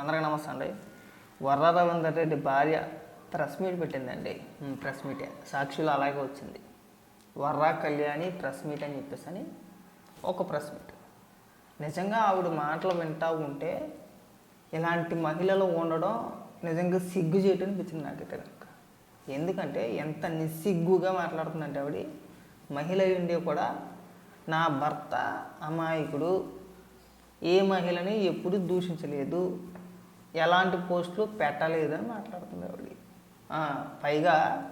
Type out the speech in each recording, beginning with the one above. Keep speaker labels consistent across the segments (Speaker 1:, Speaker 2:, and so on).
Speaker 1: అందరికీ నమస్తే అండి. వర్ర రవీందర్ రెడ్డి భార్య ప్రెస్ మీట్ పెట్టిందండి. ప్రెస్ మీటే సాక్షులు అలాగే వచ్చింది. వర్రా కళ్యాణి ప్రెస్ మీట్ అని చెప్పేసి అని ఒక ప్రెస్ మీట్. నిజంగా ఆవిడ మాటలు వింటూ ఉంటే ఇలాంటి మహిళలు ఉండడం నిజంగా సిగ్గు చేయటం అనిపించింది నాకైతే కనుక ఎందుకంటే ఎంత నిస్సిగ్గుగా మాట్లాడుతుందంటే ఆవిడ మహిళ ఉండి కూడా నా భర్త అమాయకుడు ఏ మహిళని ఎప్పుడు దూషించలేదు ఎలాంటి పోస్టులు పెట్టలేదని మాట్లాడుతుంది ఆవిడ పైగా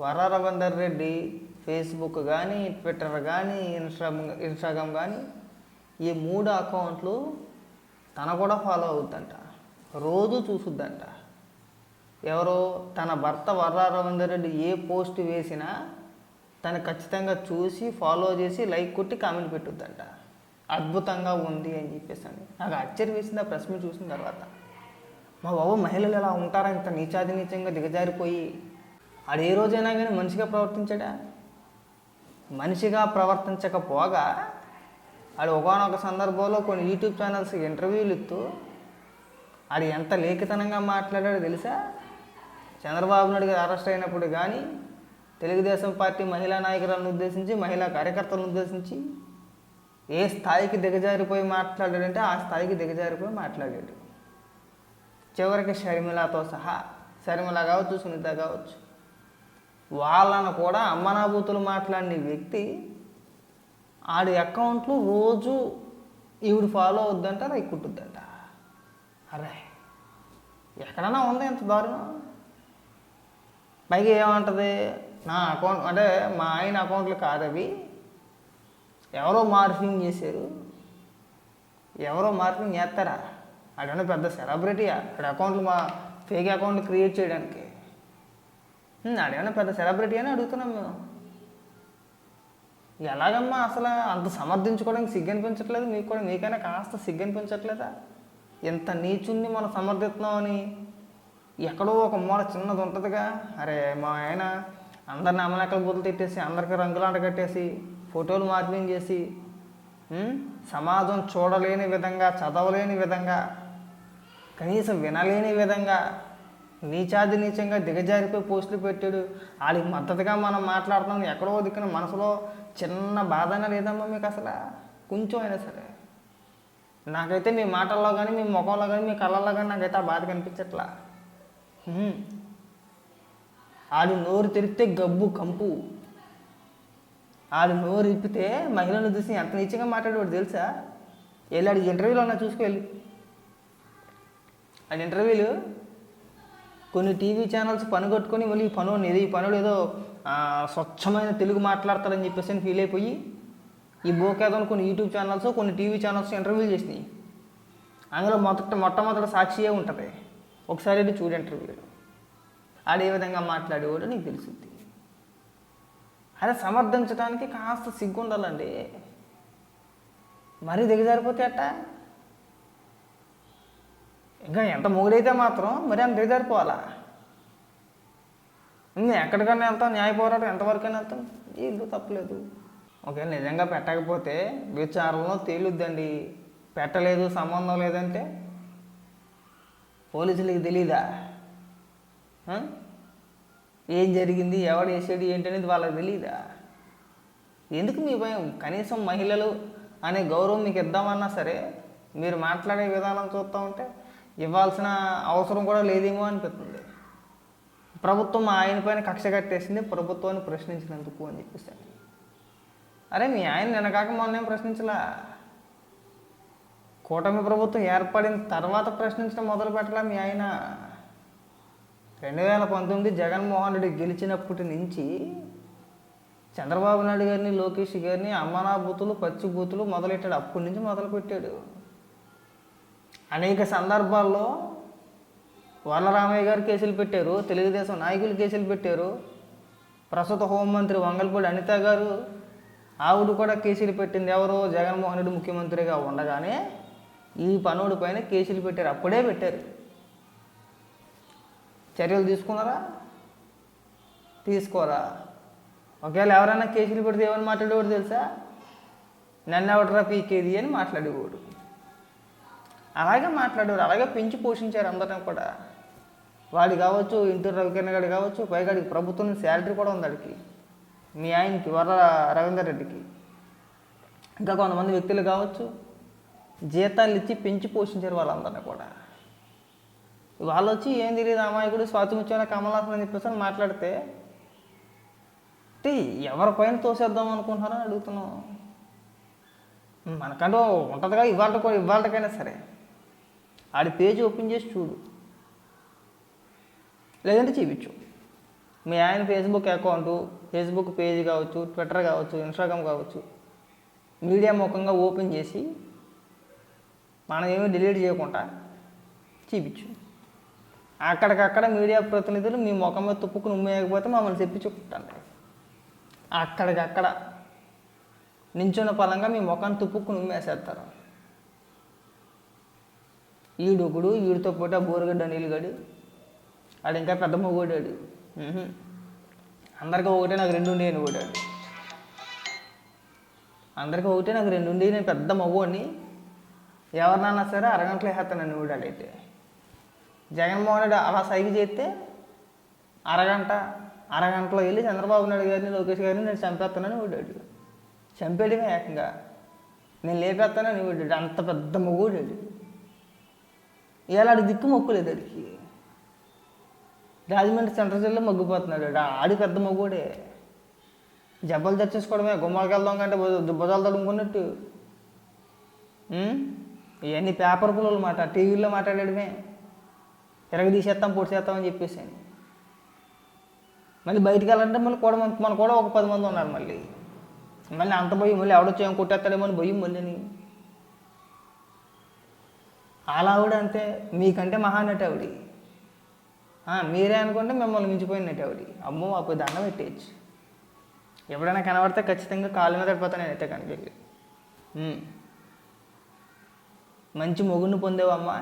Speaker 1: వరరవందర్ రెడ్డి ఫేస్బుక్ కానీ ట్విట్టర్ కానీ ఇన్స్టా ఇన్స్టాగ్రామ్ కానీ ఈ మూడు అకౌంట్లు తన కూడా ఫాలో అవుద్దంట రోజు చూసుద్దంట. ఎవరో తన భర్త వర్రా రెడ్డి ఏ పోస్ట్ వేసినా తను ఖచ్చితంగా చూసి ఫాలో చేసి లైక్ కొట్టి కామెంట్ పెట్టుద్దంట. అద్భుతంగా ఉంది అని చెప్పేసి అని. నాకు ఆశ్చర్యం వేసింది ఆ ప్రశ్న చూసిన తర్వాత. మా బాబు మహిళలు ఎలా ఉంటారా? ఇంత నీచాది నీచంగా దిగజారిపోయి ఆడు ఏ రోజైనా కానీ మనిషిగా ప్రవర్తించాడా? మనిషిగా ప్రవర్తించకపోగా ఆడు ఒకనొక సందర్భంలో కొన్ని యూట్యూబ్ ఛానల్స్ ఇంటర్వ్యూలు ఇస్తూ ఆడు ఎంత లేఖితనంగా మాట్లాడాడో తెలుసా? చంద్రబాబు నాయుడు గారు అరెస్ట్ అయినప్పుడు కానీ తెలుగుదేశం పార్టీ మహిళా నాయకులను ఉద్దేశించి మహిళా కార్యకర్తలను ఉద్దేశించి ఏ స్థాయికి దిగజారిపోయి మాట్లాడాడంటే ఆ స్థాయికి దిగజారిపోయి మాట్లాడాడు. చివరికి షర్మిలతో సహా షర్మిల కావచ్చు సునీత కావచ్చు వాళ్ళను కూడా అమ్మనాభూతులు మాట్లాడిన వ్యక్తి ఆడి అకౌంట్లు రోజు ఈవిడు ఫాలో అవుద్దంట రైక్కుట్టుద్దంట అరే ఎక్కడన్నా ఉంది ఎంత దారుణం? పైగా ఏమంటది? నా అకౌంట్ అంటే మా ఆయన అకౌంట్లు కాదవి ఎవరో మార్ఫింగ్ చేశారు. ఎవరో మార్ఫింగ్ చేస్తారా? అడన్నా పెద్ద సెలబ్రిటీయా అక్కడ అకౌంట్లు మా ఫేక్ అకౌంట్లు క్రియేట్ చేయడానికి. అడేమన్నా పెద్ద సెలబ్రిటీ అని అడుగుతున్నాం మేము. ఎలాగమ్మా అసలు అంత సమర్థించుకోవడానికి సిగ్గు అనిపించట్లేదు మీకు కూడా మీకైనా కాస్త సిగ్గు అనిపించట్లేదా ఎంత నీచుణ్ణి మనం సమర్థిస్తున్నామని? ఎక్కడో ఒక మూల చిన్నది ఉంటుందిగా. అరే మా ఆయన అందరిని అమలెక్కల బుద్ధలు తిట్టేసి అందరికి రంగులాంట కట్టేసి ఫోటోలు మార్పింగ్ చేసి సమాజం చూడలేని విధంగా చదవలేని విధంగా కనీసం వినలేని విధంగా నీచాది నీచంగా దిగజారిపోయి పోస్టులు పెట్టాడు. వాళ్ళకి మద్దతుగా మనం మాట్లాడుతున్నాం. ఎక్కడో దిక్కున మనసులో చిన్న బాధనే లేదమ్మా మీకు అసలు. కొంచెం అయినా సరే. నాకైతే మీ మాటల్లో కానీ మీ ముఖంలో కానీ మీ కళ్ళల్లో కానీ నాకైతే ఆ బాధ కనిపించట్లా. ఆడు నోరు తెరిస్తే గబ్బు కంపు. ఆడు నోరు ఇప్పితే మహిళను చూసి ఎంత నీచంగా మాట్లాడేవాడు తెలుసా? వెళ్ళాడు ఇంటర్వ్యూలో ఉన్నా చూసుకెళ్ళి అండ్ ఇంటర్వ్యూలు కొన్ని టీవీ ఛానల్స్ పని కట్టుకొని మళ్ళీ ఈ పనుడు ఏదో ఈ పనుడు ఏదో స్వచ్ఛమైన తెలుగు మాట్లాడతారని చెప్పేసి అని ఫీల్ అయిపోయి ఈ బోకేదం కొన్ని యూట్యూబ్ ఛానల్స్ కొన్ని టీవీ ఛానల్స్ ఇంటర్వ్యూలు చేసినాయి. అందులో మొదట మొట్టమొదటి సాక్షియే ఉంటుంది. ఒకసారి వెళ్ళి చూడు ఇంటర్వ్యూలు ఆడు ఏ విధంగా మాట్లాడేవాడో నీకు తెలుసుద్ది అదే సమర్థించడానికి కాస్త సిగ్గు ఉండాలండి మరీ దిగజారిపోతే అట్టా ఇంకా ఎంత మొగుడైతే మాత్రం మరి అంత దిగజారిపోవాలా ఇంకా ఎక్కడికైనా వెళ్తాం న్యాయ పోరాటం ఎంతవరకైనా వెళ్తాం? ఇల్లు తప్పలేదు. ఒకవేళ నిజంగా పెట్టకపోతే విచారణలో తేలుద్దండి. పెట్టలేదు సంబంధం లేదంటే? పోలీసులకి తెలీదా? ఏం జరిగింది ఎవడు వేసాడు ఏంటనేది వాళ్ళకి తెలీదా? ఎందుకు మీ భయం? కనీసం మహిళలు అనే గౌరవం మీకు ఇద్దామన్నా సరే మీరు మాట్లాడే విధానం చూస్తూ ఉంటే ఇవ్వాల్సిన అవసరం కూడా లేదేమో అనిపిస్తుంది. ప్రభుత్వం ఆయన పైన కక్ష కట్టేసింది ప్రభుత్వాన్ని ప్రశ్నించినందుకు అని చెప్పేసి. అరే మీ ఆయన నిన్న కాక మొన్నేం ప్రశ్నించలా? కూటమి ప్రభుత్వం ఏర్పడిన తర్వాత ప్రశ్నించడం మొదలు పెట్టలా మీ ఆయన? రెండు వేల పంతొమ్మిది జగన్మోహన్ రెడ్డి గెలిచినప్పటి నుంచి చంద్రబాబు నాయుడు గారిని లోకేష్ గారిని అమ్మనా బూతులు పచ్చి బూతులు మొదలెట్టాడు. అప్పటి నుంచి మొదలుపెట్టాడు. అనేక సందర్భాల్లో వరలరామయ్య గారు కేసులు పెట్టారు తెలుగుదేశం నాయకులు కేసులు పెట్టారు ప్రస్తుత హోంమంత్రి వంగల్పూడి అనిత గారు ఆవిడ కూడా కేసులు పెట్టింది ఎవరు జగన్మోహన్ రెడ్డి ముఖ్యమంత్రిగా ఉండగానే ఈ పనుడి పైన కేసులు పెట్టారు అప్పుడే పెట్టారు. చర్యలు తీసుకున్నారా? తీసుకోరా? ఒకవేళ ఎవరైనా కేసులు పెడితే ఏమని మాట్లాడేవాడు తెలుసా? నన్ను ఎవడరా పీకేది అని మాట్లాడేవాడు. అలాగే మాట్లాడారు అలాగే పెంచి పోషించారు అందరిని కూడా. వాడు కావచ్చు ఇంటి రవికిరణ్ గారి కావచ్చు పైగా వాడికి ప్రభుత్వం శాలరీ కూడా ఉంది వాడికి మీ ఆయనకి వర రవీందర్ రెడ్డికి. ఇంకా కొంతమంది వ్యక్తులు కావచ్చు జీతాలు ఇచ్చి పెంచి పోషించారు వాళ్ళందరినీ కూడా. వాళ్ళు వచ్చి ఏం తెలియదు అమాయకుడు స్వాతంత్ర్యం కమలాసన్ అని చెప్పేసి మాట్లాడితే అంటే ఎవరి పైన తోసేద్దాం అనుకుంటున్నారో అడుగుతున్నాం. మనకంటూ ఉంటుందిగా ఇవాళ కూడా ఇవాళకైనా సరే. ఆడి పేజ్ ఓపెన్ చేసి చూడు. లేదంటే చూపించు. మీ ఆయన ఫేస్బుక్ అకౌంటు ఫేస్బుక్ పేజ్ కావచ్చు ట్విట్టర్ కావచ్చు ఇన్స్టాగ్రామ్ కావచ్చు మీడియా ముఖంగా ఓపెన్ చేసి మనం ఏమీ డిలీట్ చేయకుండా చూపించు. అక్కడికక్కడ మీడియా ప్రతినిధులు మీ ముఖం మీద తుప్పుకుని ఉమ్మేయకపోతే మమ్మల్ని తెప్పించుకుంటాను అక్కడికక్కడ నించున్న పరంగా మీ ముఖాన్ని తుప్పుకుని ఉమ్మేసేస్తారు. ఈడొకడు ఈడితో పాటు ఆ బోరుగడ్డ నీళ్ళుగాడు ఆడు ఇంకా పెద్ద మొగోడాడు. అందరికీ ఒకటే నాకు రెండు ఉండే అని ఓడాడు అందరికీ ఒకటే నాకు రెండు ఉండి నేను పెద్ద మగోడిని ఎవరినన్నా సరే అరగంటలో వేస్తానని ఊడాడైతే జగన్మోహన్ రెడ్డి అలా సైకి చేస్తే అరగంట అరగంటలో వెళ్ళి చంద్రబాబు నాయుడు గారిని లోకేష్ గారిని నేను చంపేస్తానని ఓడాడు చంపేయడమే ఏకంగా. నేను లేపేస్తానని ఊడాడు అంత పెద్ద మొగోడాడు. ఇవాళ దిక్కు మొక్కులేదు అడికి రాజమండ్రి సెంట్రల్ జైల్లో మగ్గిపోతున్నాడు ఆడి. పెద్ద మొగోడే జబ్బలు తెచ్చేసుకోవడమే. గుమ్మలకి వెళ్దాం కంటే భుజాలు తడుముకున్నట్టు. ఇవన్నీ పేపర్ పుల్లలు మాట. టీవీలో మాట్లాడడమే. తిరగ తీసేస్తాం పొడి చేస్తాం అని చెప్పేసి మళ్ళీ బయటికి వెళ్ళాలంటే మళ్ళీ కూడా మన కూడా ఒక పది మంది ఉన్నారు మళ్ళీ. మళ్ళీ అంత పోయి మళ్ళీ ఎవడొచ్చి కొట్టేస్తాడేమో అని భయం మళ్ళీని అలా ఆవిడ అంతే. మీకంటే మహానటి ఆవిడ మీరే అనుకుంటే మిమ్మల్ని మించిపోయినట్టు ఆవిడ అమ్మో అప్పుడు దండం పెట్టేయచ్చు. ఎప్పుడైనా కనబడితే ఖచ్చితంగా కాళ్ళ మీద పడిపోతాను నేనైతే కనుక. మంచి మొగుడిని పొందేవమ్మా.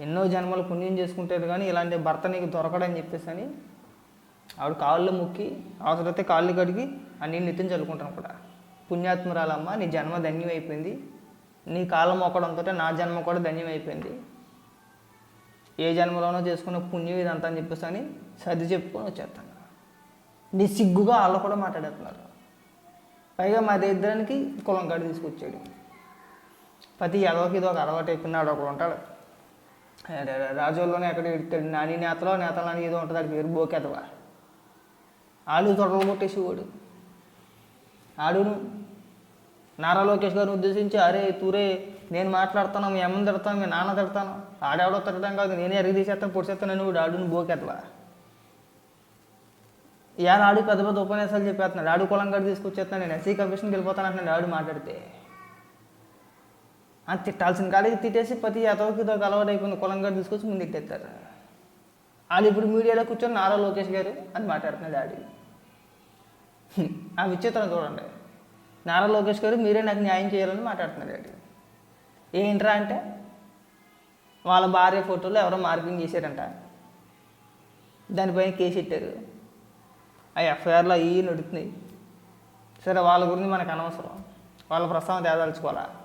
Speaker 1: ఎన్నో జన్మలు పుణ్యం చేసుకుంటారు కానీ ఇలాంటి భర్త నీకు దొరకడని చెప్పేసి అని ఆవిడ కాళ్ళు ముక్కి అవసరమైతే కాళ్ళు కడిగి ఆ నీళ్ళు నిత్యం చల్లుకుంటాను కూడా. పుణ్యాత్మురాలమ్మ నీ జన్మ ధన్యమైపోయింది. నీ కాళ్ళ మొక్కడంతో నా జన్మ కూడా ధన్యమైపోయింది. ఏ జన్మలోనో చేసుకున్న పుణ్యం ఇదంతా అని చెప్పేసి అని సర్ది చెప్పుకొని వచ్చేస్తాను. నీ సిగ్గుగా వాళ్ళు కూడా మాట్లాడేస్తున్నారు. పైగా మా ఇద్దరానికి కులం కాడి తీసుకొచ్చాడు. ప్రతి ఎదవకి ఇది ఒక అలవాటు అయిపోయినాడు ఒకడు ఉంటాడు. రాజుల్లోనే ఎక్కడ ఎడతాడు. నాని నేతలో నేతలని ఏదో ఉంటుంది. అది పేరు బోకెదవా ఆడు తొడలు కొట్టేసి వాడు ఆడును. నారా లోకేష్ గారిని ఉద్దేశించి అరే తూరే నేను మాట్లాడతాను మీ అమ్మని తిడతాను మీ నాన్న తిడతాను. ఆడెవడో తిడతాం కాదు నేనే ఎరిగి తీసేస్తాను పొడిచేస్తాను వాడు ఆడును బోకెట్లా? ఇవాళ ఆడు పెద్ద పెద్ద ఉపన్యాసాలు చెప్పేస్తున్నాడు. ఆడు కులం గడి తీసుకొచ్చేస్తున్నాడు. నేను ఎస్సీ కమిషన్కి వెళ్ళిపోతాను అంటున్నాడు ఆడు మాట్లాడితే. ఆ తిట్టాల్సిన కాడికి తిట్టేసి ప్రతి అతవకితో అలవాటు అయిపోయింది. కులం గడి తీసుకొచ్చి ముందు తిట్టేస్తారు. వాళ్ళు ఇప్పుడు మీడియాలో కూర్చొని నారా లోకేష్ గారు అని మాట్లాడుతున్నాడు ఆడు. ఆ విచిత్రం చూడండి. నారా లోకేష్ గారు మీరే నాకు న్యాయం చేయాలని మాట్లాడుతున్నారు ఆడు ఏంట్రా అంటే వాళ్ళ భార్య ఫోటోలో ఎవరో మార్కింగ్ చేశారంట. దానిపైన కేసు పెట్టారు. ఆ ఎఫ్ఐఆర్లో అవి నడుతున్నాయి. సరే వాళ్ళ గురించి మనకు అనవసరం. వాళ్ళ ప్రస్తావన తేదలుచుకోవాలా?